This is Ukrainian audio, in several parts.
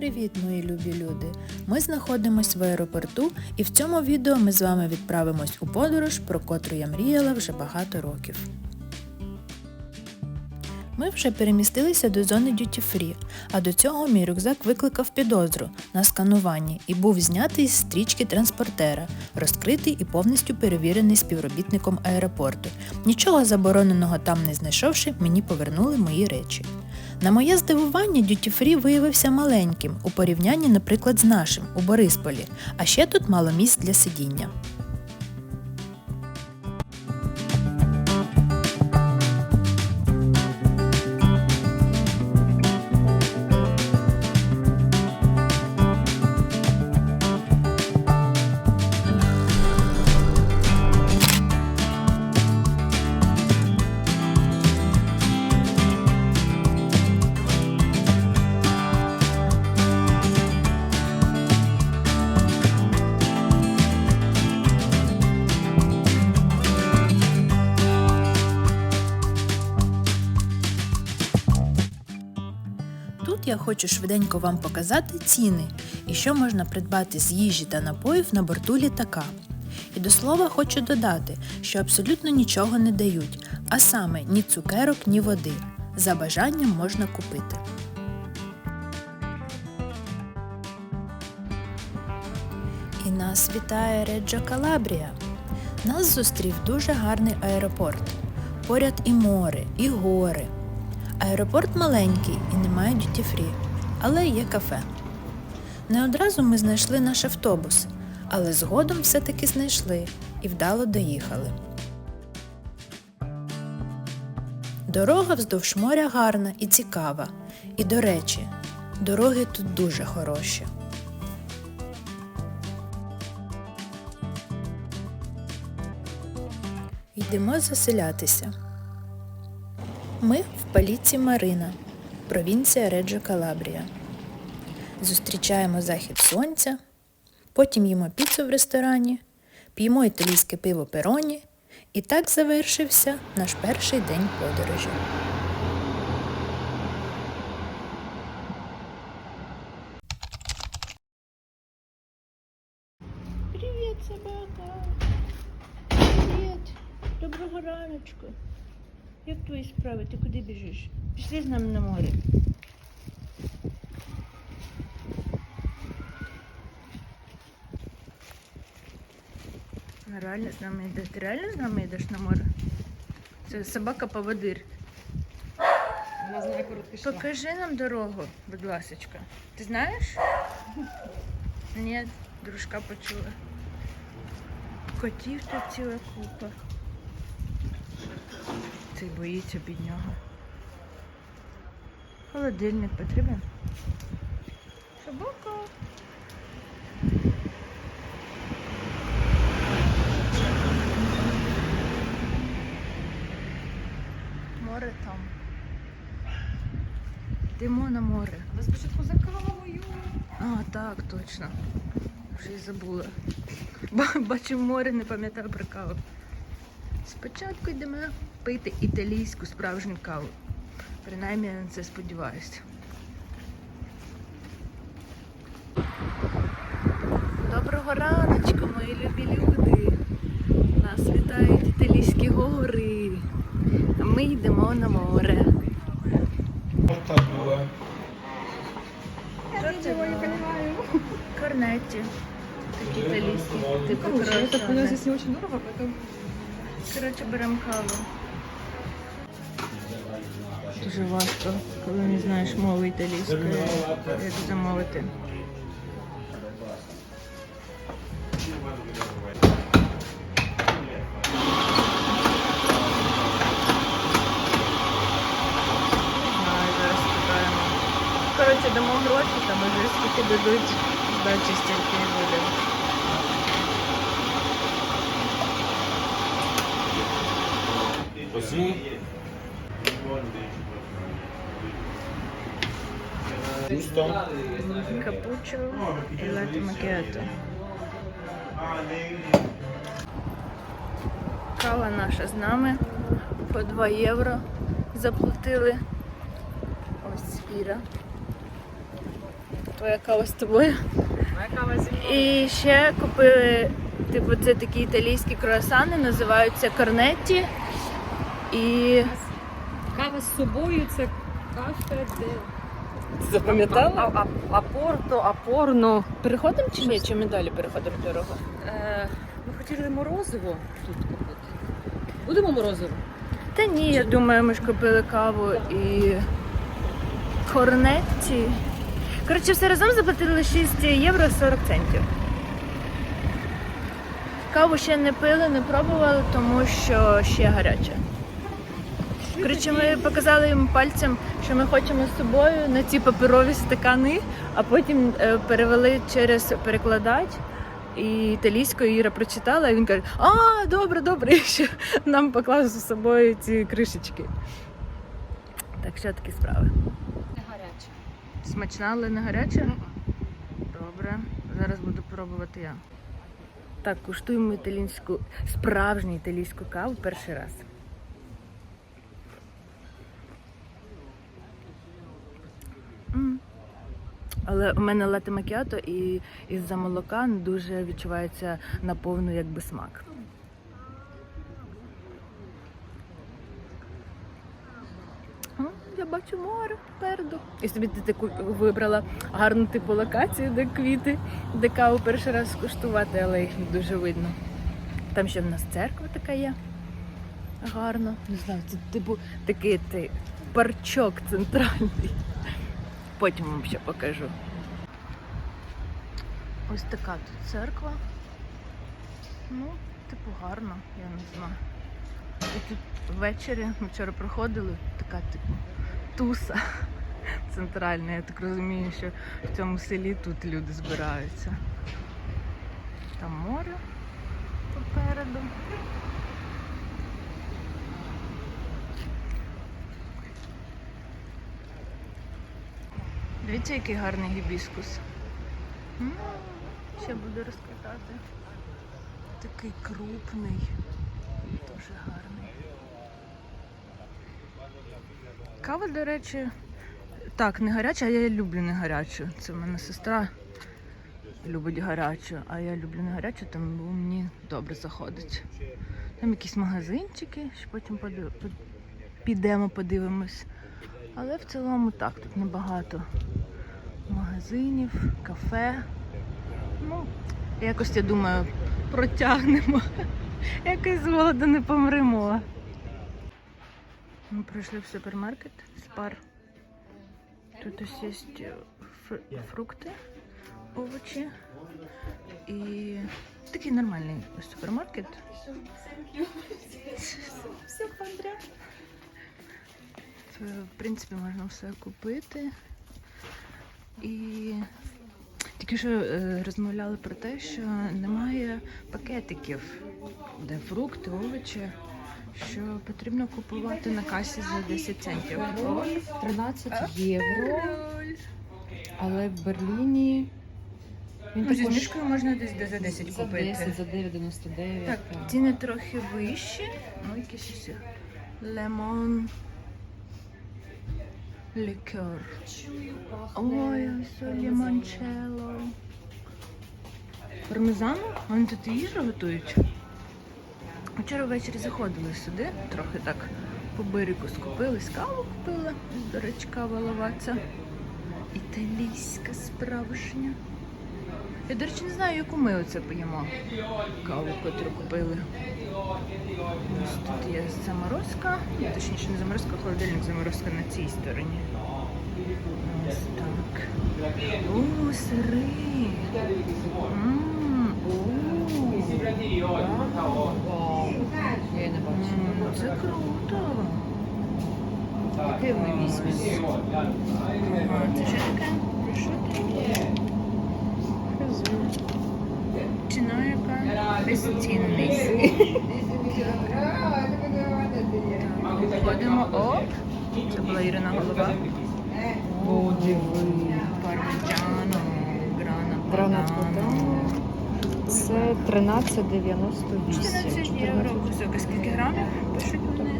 привіт, мої любі люди! Ми знаходимось в аеропорту і в цьому відео ми з вами відправимось у подорож, про котру я мріяла вже багато років. Ми вже перемістилися до зони Duty Free, а до цього мій рюкзак викликав підозру на скануванні і був знятий з стрічки транспортера, розкритий і повністю перевірений співробітником аеропорту. Нічого забороненого там не знайшовши, мені повернули мої речі. На моє здивування, Duty Free виявився маленьким у порівнянні, наприклад, з нашим у Борисполі, а ще тут мало місць для сидіння. Хочу швиденько вам показати ціни і що можна придбати з їжі та напоїв на борту літака. І до слова хочу додати, що абсолютно нічого не дають, а саме ні цукерок, ні води. За бажанням можна купити. І нас вітає Реджо Калабрія. Нас зустрів дуже гарний аеропорт. Поряд і море, і гори. Аеропорт маленький і немає дюті-фрі, але є кафе. Не одразу ми знайшли наш автобус, але згодом все-таки знайшли і вдало доїхали. Дорога вздовж моря гарна і цікава. І, до речі, дороги тут дуже хороші. Йдемо заселятися. Ми Паліці Марина, провінція Реджо Калабрія. Зустрічаємо захід сонця, потім їмо піцу в ресторані, п'ємо італійське пиво пероні, і так завершився наш перший день подорожі. Привіт, собака! Привіт! Доброго раночку! Як твої справи? Ти куди біжиш? Пішли з нами на море. Реально з нами йдеш? Ти реально з нами йдеш на море? Це собака поводир. Вона знає короткий шлях. Покажи нам дорогу, будь ласочка. Ти знаєш? Ні, дружка почула. Котів тут ціла купа. Цей боїться біднього. Холодильник потрібен. Собака. Море там. Йдемо на море. Але спочатку за кавою. А, так, точно. Вже й забула. Ба- Бачив море, не пам'ятаю про каву. Спочатку йдемо пити італійську справжню каву. Принаймні я на це сподіваюся. Доброго раночку, мої любі люди. Нас вітають італійські гори. А ми йдемо на море. Корнетті. Такі італійські. Типу, Короче, я так Дуже важко, коли не знаєш мови італійської, як замовити. Коротше, дамо гроші, там уже скільки дадуть, здачі стільки і буде. Così? Капучо і латте макіато. Кава наша з нами. По 2 євро заплатили. Ось Іра. Твоя кава з тобою. І ще купили, типу, це такі італійські круасани, називаються корнетті. І Кава з собою це кафе де. Запам'ятала? А, а, апорто, апорно. Переходимо чи ні? Чи ми далі переходимо дорогу? Е, ми хотіли морозиво тут купити. Будемо морозиво? Та ні, я думаю, ми ж купили каву і корнетті. Коротше, все разом заплатили 6 євро 40 центів. Каву ще не пили, не пробували, тому що ще гаряча. Коротше, ми показали їм пальцем, що ми хочемо з собою на ці паперові стакани, а потім е, перевели через перекладач. І італійською Іра прочитала, і він каже: А, добре, добре, і ще нам поклав з собою ці кришечки. Так що такі справи. Не гаряче. Смачна, але не гаряча? Добре, зараз буду пробувати я. Так, куштуємо італійську, справжню італійську каву перший раз. М. Але у мене лате макіато і із-за молока дуже відчувається наповну якби смак. Я бачу море попереду. І собі ти таку вибрала гарну типу локацію, де квіти, де каву перший раз скуштувати, але їх не дуже видно. Там ще в нас церква така є. Гарно. Не знаю, це типу такий ти, парчок центральний. Потім вам ще покажу. Ось така тут церква. Ну, типу, гарно, я не знаю. І тут ввечері, ми вчора проходили, така типу туса центральна. Я так розумію, що в цьому селі тут люди збираються. Там море попереду. Дивіться, який гарний гібіскус. М, Ще буду розквітати. Такий крупний. Дуже гарний. Кава, до речі, так, не гаряча, а я люблю не гарячу. Це в мене сестра любить гарячу, а я люблю не гарячу, тому мені добре заходить. Там якісь магазинчики, що потім подив- підемо, подивимось. Але в цілому так, тут небагато магазинів, кафе. Ну, якось я думаю, протягнемо. Якось з голоду не помремо. Ми прийшли в супермаркет Спар. Тут ось є фр- фрукти, овочі і такий нормальний супермаркет. Все. Це, В принципі, можна все купити. І тільки що е, розмовляли про те, що немає пакетиків, де фрукти, овочі, що потрібно купувати на касі за 10 центів. 13 євро, але в Берліні він Ну, зі також знижкою можна десь де за 10 за купити. 10, за 9,99. Так, ціни трохи вищі. Ну, якісь ось лемон. Лікер. Ой, ось. Пармезану? Вони тут їжу готують. Вчора ввечері заходили сюди, трохи так по берегу скупились, каву купила. До речі, кава. Італійська справжня. Я, до речі, не знаю, яку ми оце п'ємо. Каву, котру купили. Ось тут є заморозка. Точніше, не заморозка, а холодильник заморозка на цій стороні. Ось так. О, сири. М, о. Вау. М, Це круто. Яке ми візьмемо? Це що таке? Що таке? Ціна яка? Входимо. Оп. Це була Ірина голова. О, диви. Грана падано. Це 13,98. 14 євро. Висока. Скільки грамів? Пишуть вони?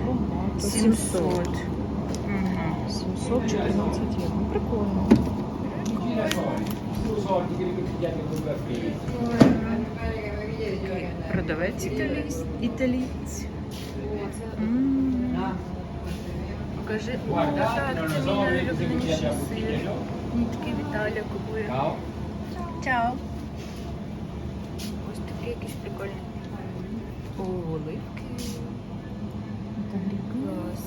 700. 700. Угу. 714 євро. Прикольно. Продавець італійсь. італієць. Покажи. Так, це мій сир. Нітки Віталя купує. Чао. Ось такі якісь прикольні. О, оливки. Клас.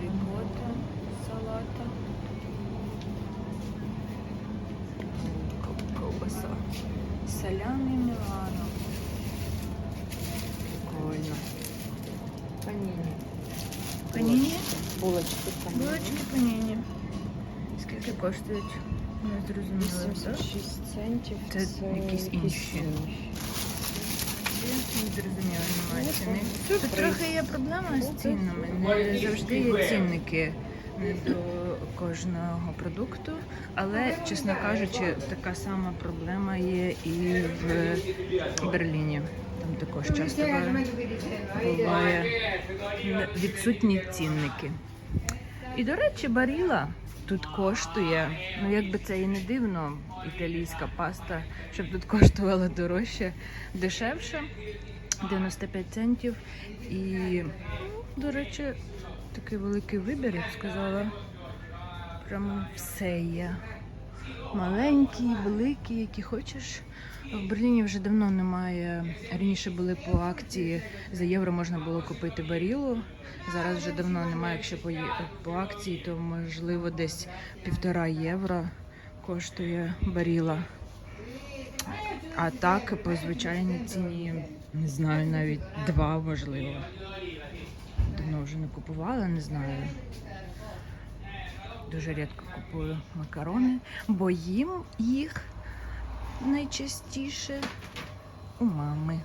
Рикота, салата. Салямі Мілано. Прикольно. Паніні. Паніні? Булочки паніні. Булочки паніні. Скільки коштують? Не зрозуміло. 86 центів. Це якісь інші. Я не зрозуміла німеччини. Тут трохи є проблема з цінами. Не завжди є цінники не до кожного продукту, але, чесно кажучи, така сама проблема є і в Берліні. Там також часто буває- відсутні цінники. І, до речі, баріла тут коштує, ну як би це і не дивно, італійська паста, щоб тут коштувала дорожче, дешевше, 95 центів. І, до речі, такий великий вибір, я б сказала. Прямо все є. Маленькі, великі, які хочеш. В Берліні вже давно немає. Раніше були по акції за євро можна було купити барілу. Зараз вже давно немає. Якщо по, по акції, то можливо десь півтора євро коштує баріла. А так по звичайній ціні не знаю, навіть два можливо. Давно вже не купувала, не знаю. Дуже рідко купую макарони, бо їм їх найчастіше у мами.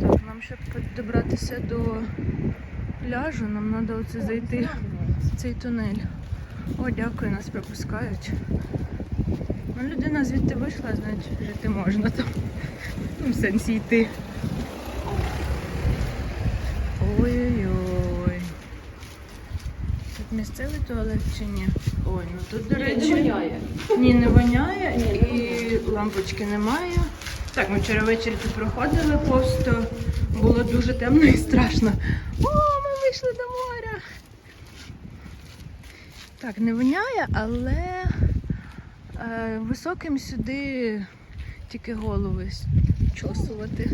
Так, нам щоб добратися до пляжу, нам треба оце зайти в цей тунель. О, дякую, нас пропускають. Ну, людина звідти вийшла, значить жити можна там. Ну, в сенсі йти. Ой-ой-ой. Тут місцевий туалет чи ні? Ой, ну тут, до речі. воняє. Ні, не воняє і лампочки немає. Так, ми вчора ввечері тут проходили, просто було дуже темно і страшно. О, ми вийшли до моря. Так, не воняє, але високим сюди тільки голови чосувати.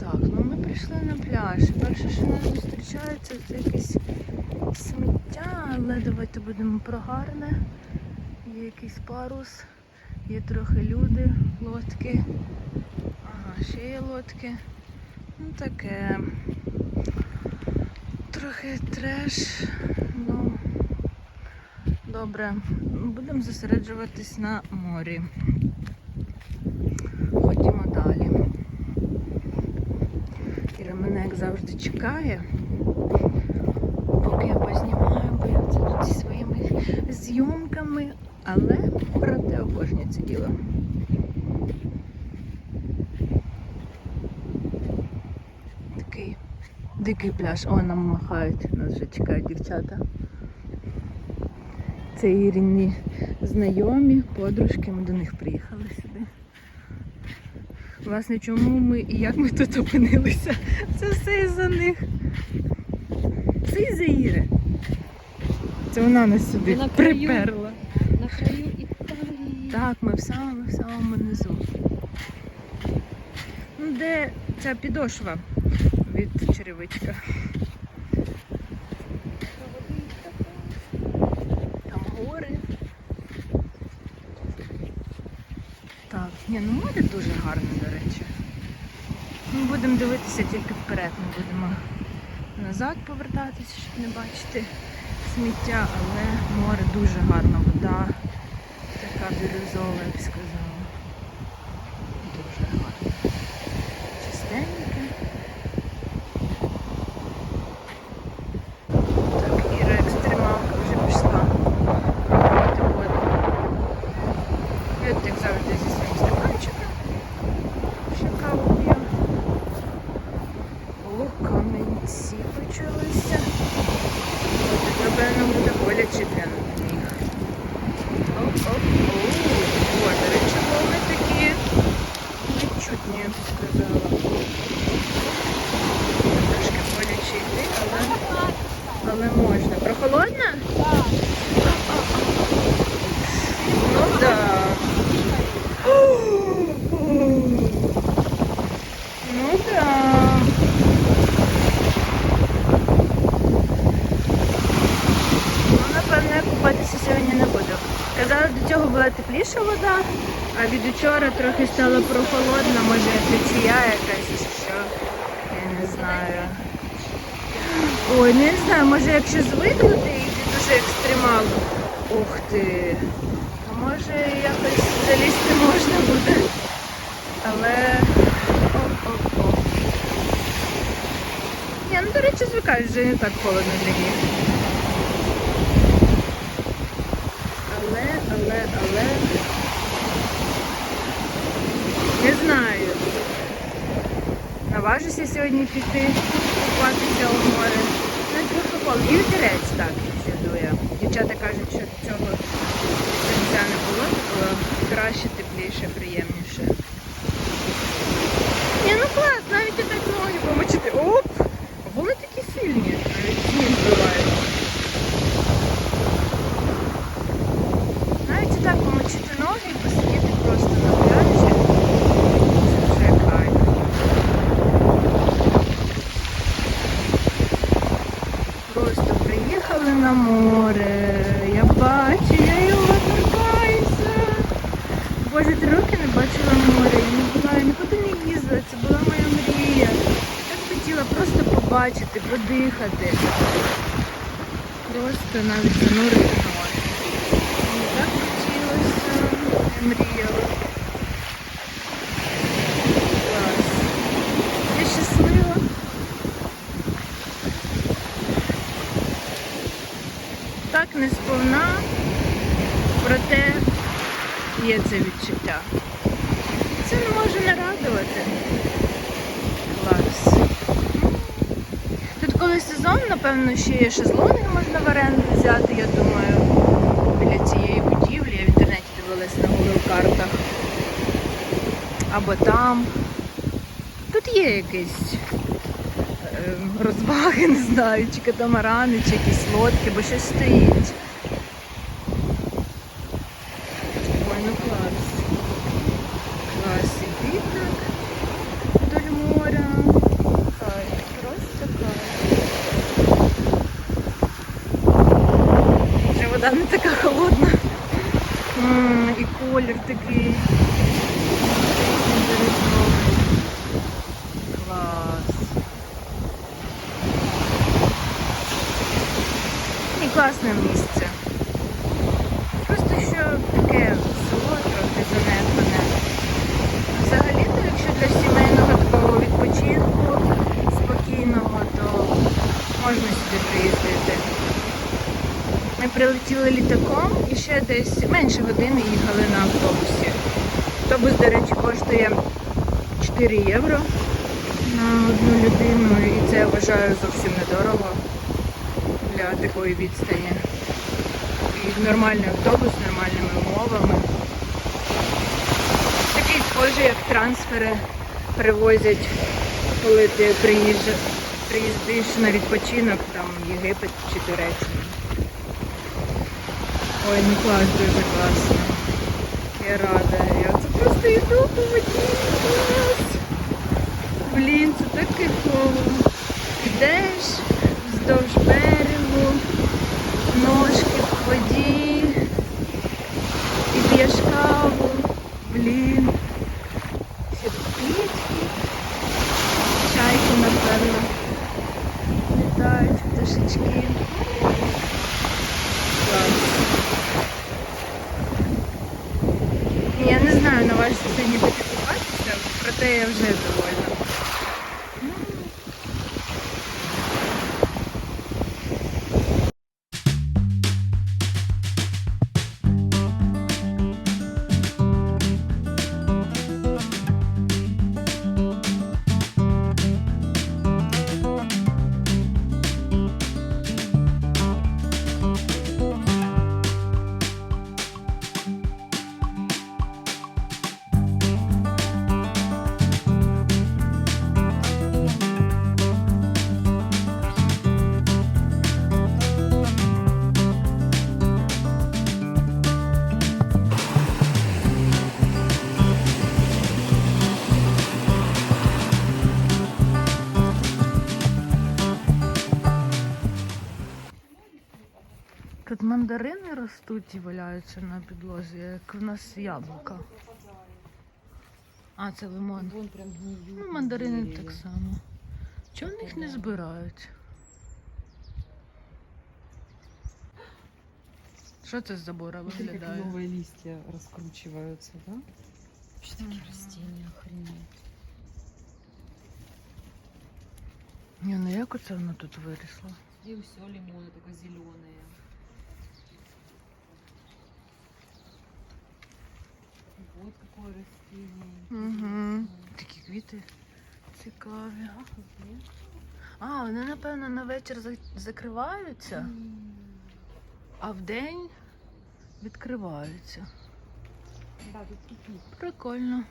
Так, ну ми прийшли на пляж. Перше, що нас зустрічається, це якесь сміття, але давайте будемо про гарне. Є якийсь парус, є трохи люди, лодки. Ага, ще є лодки. Ну таке. Трохи треш. Добре. Будемо зосереджуватись на морі. Ходімо далі. Іра мене, як завжди, чекає. Поки я познімаю, бо я це зі своїми зйомками, але проте обожнюю це діло. Такий дикий пляж. О, нам махають, нас вже чекають дівчата. Це Іріні знайомі, подружки, ми до них приїхали сюди. Власне, чому ми і як ми тут опинилися? Це все із-за них. Це із-за Іри. Це вона нас сюди на краю. приперла. На краю Італії. Так, ми в самому в самому низу. Ну, де ця підошва від черевичка? Там гори. Так, ні, ну море дуже гарне, до речі. Ми будемо дивитися тільки вперед, ми будемо назад повертатися, щоб не бачити сміття, але море дуже гарна вода. Така бірюзова, я б сказала. Дуже гарна. Чистеньке. Так, Іра екстремалка вже пішла пробувати воду. Я от, як завжди зі своїм стаканчиком. Ще каву п'ю. Луками. А від учора трохи стало прохолодно, може течія якась чи що. Я не знаю. Ой, ну не знаю, може якщо звикнути і дуже екстремалу. Ух ти. А може якось залізти можна буде. Але. Оп-оп-оп. Ні, ну до речі, звикаєш, вже не так холодно для них. Але, але, але. Не знаю. Наважуся сьогодні піти купатися у море. Ну, трохи холодно. І вітерець так ще. Дівчата кажуть, що цього не було, було краще, тепліше, приємніше. Ні, ну клас, навіть і так ноги помочити. Оп! А Вони такі сильні, навіть сніг збивають. Навіть і так помочити ноги і посидіти просто на пляжі. Це вже кайф. Просто приїхали на море. Я бачу, я його торкаюся. Боже, три роки не бачила море. Я не була, я нікуди не їздила. Це була моя мрія. Так хотіла просто подихати. Просто навіть занурити ноги. Мені так хотілося. Я мріяла. Клас. Я щаслива. Так не сповна, проте є це відчуття. Це не може не радувати. Клас. Тут коли сезон, напевно, ще є шезлонги можна в оренду взяти, я думаю, біля цієї будівлі. Я в інтернеті дивилась на Google картах. Або там. Тут є якийсь е, розваги, не знаю, чи катамарани, чи якісь лодки, бо щось стоїть. Ой, ну клас. Клас, іди так вдоль моря. Кайф, просто кайф. Вже вода не така холодна. М, І колір такий. Березовий. Клас. І класне місце. Просто що таке село трохи занедбане. Взагалі-то, якщо для сімейного такого відпочинку спокійного, то можна сюди приїздити. Ми прилетіли літаком і ще десь менше години їхали на автобусі. Автобус, до речі, коштує 4 євро на одну людину, і це я вважаю зовсім недорого для такої відстані. І нормальний автобус з нормальними умовами. Такий схожий, як трансфери привозять, коли ти приїжджаєш, приїздиш на відпочинок, там Єгипет чи Туреччина. Ой, ну клас, дуже класно. Я рада. Я це просто йду по воді. Клас. Блін, це так кайфово. Йдеш вздовж берегу, ножки в воді і п'єш каву. Блін. Ще тут. Чайки, напевно. Літають пташечки. Клас. Я не знаю, наважуся сьогодні піти купатися, проте ростуть і валяються на підлозі, як в нас яблука. А, це лимон. Вон прям гниют. Ну, на мандарини дереве. так само. Чого в них не збирають? Що це з забора Смотри, как виглядає? новые листья раскручиваются, да? Вообще такие Ага. растения, охренеть. Ні, ну як оце воно тут вирісло? И все лимоны только зеленые. Вот какое растение. Угу. Такі квіти цікаві. А, вони, напевно, на вечір закриваються, а вдень відкриваються. Да, тут кипит. Прикольно.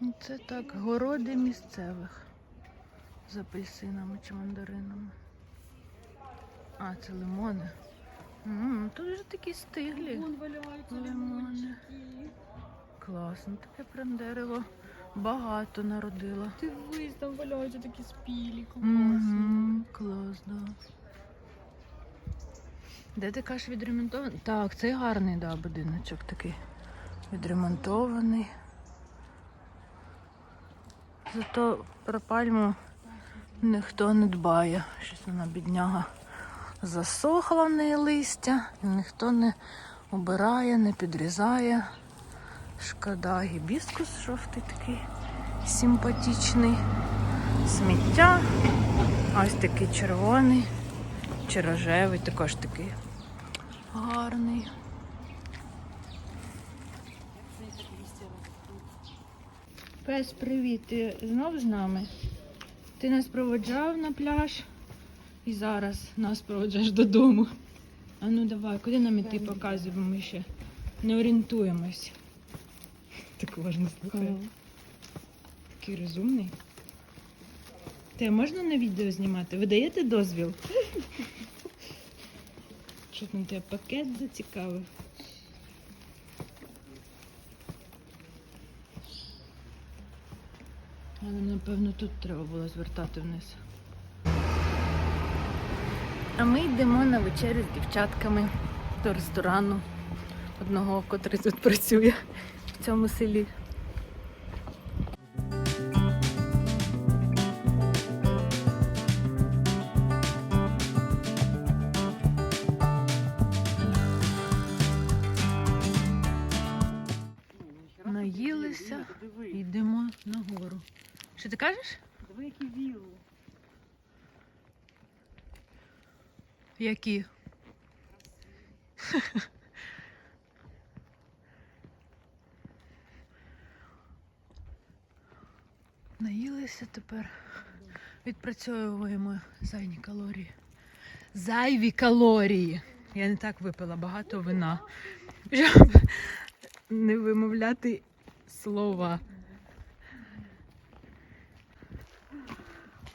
Ну, Це так, городи місцевих з апельсинами чи мандаринами. А, це лимони. м тут вже такі стиглі. Вон валяются Лимоны. лимончики. Класно, таке прям дерево багато народило. Ти вись, там валяються такі спілі, Угу, клас, да. Де ти кажеш відремонтований? Так, це гарний, да, будиночок такий. Відремонтований. Зато про пальму ніхто не дбає. Щось вона бідняга засохла в неї листя, ніхто не обирає, не підрізає. Шкода, гібіскус жовтий такий симпатичний. Сміття. Ось такий червоний, чи рожевий, також такий гарний. Пес, привіт, ти знов з нами? Ти нас проводжав на пляж і зараз нас проводжаєш додому. А ну давай, куди нам іти показуй, бо ми ще не орієнтуємось. Так уважно слухай. Такий розумний. Те можна на відео знімати? Ви даєте дозвіл? Що там тебе пакет зацікавив? Але напевно тут треба було звертати вниз. А ми йдемо на вечерю з дівчатками до ресторану одного, котрий тут працює в цьому селі. Що ти кажеш? диви, які вілли. Які? Наїлися тепер. Відпрацьовуємо зайві калорії. Зайві калорії. Я не так випила багато вина. Щоб не вимовляти слова.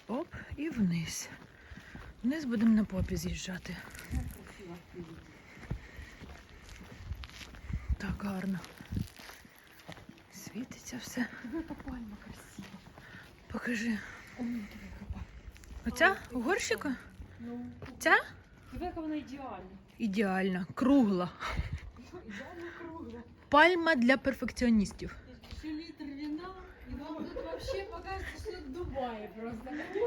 Оп, і вниз. Вниз будемо на попі з'їжджати. Так гарно. Світиться все. Пальма красива. Покажи. Оця у горщику? Ну, Ця? яка вона ідеальна. Ідеальна, кругла. Ідеально кругла. Пальма для перфекціоністів. Ще літр вина, і вам тут вообще покажется, що Дубай просто.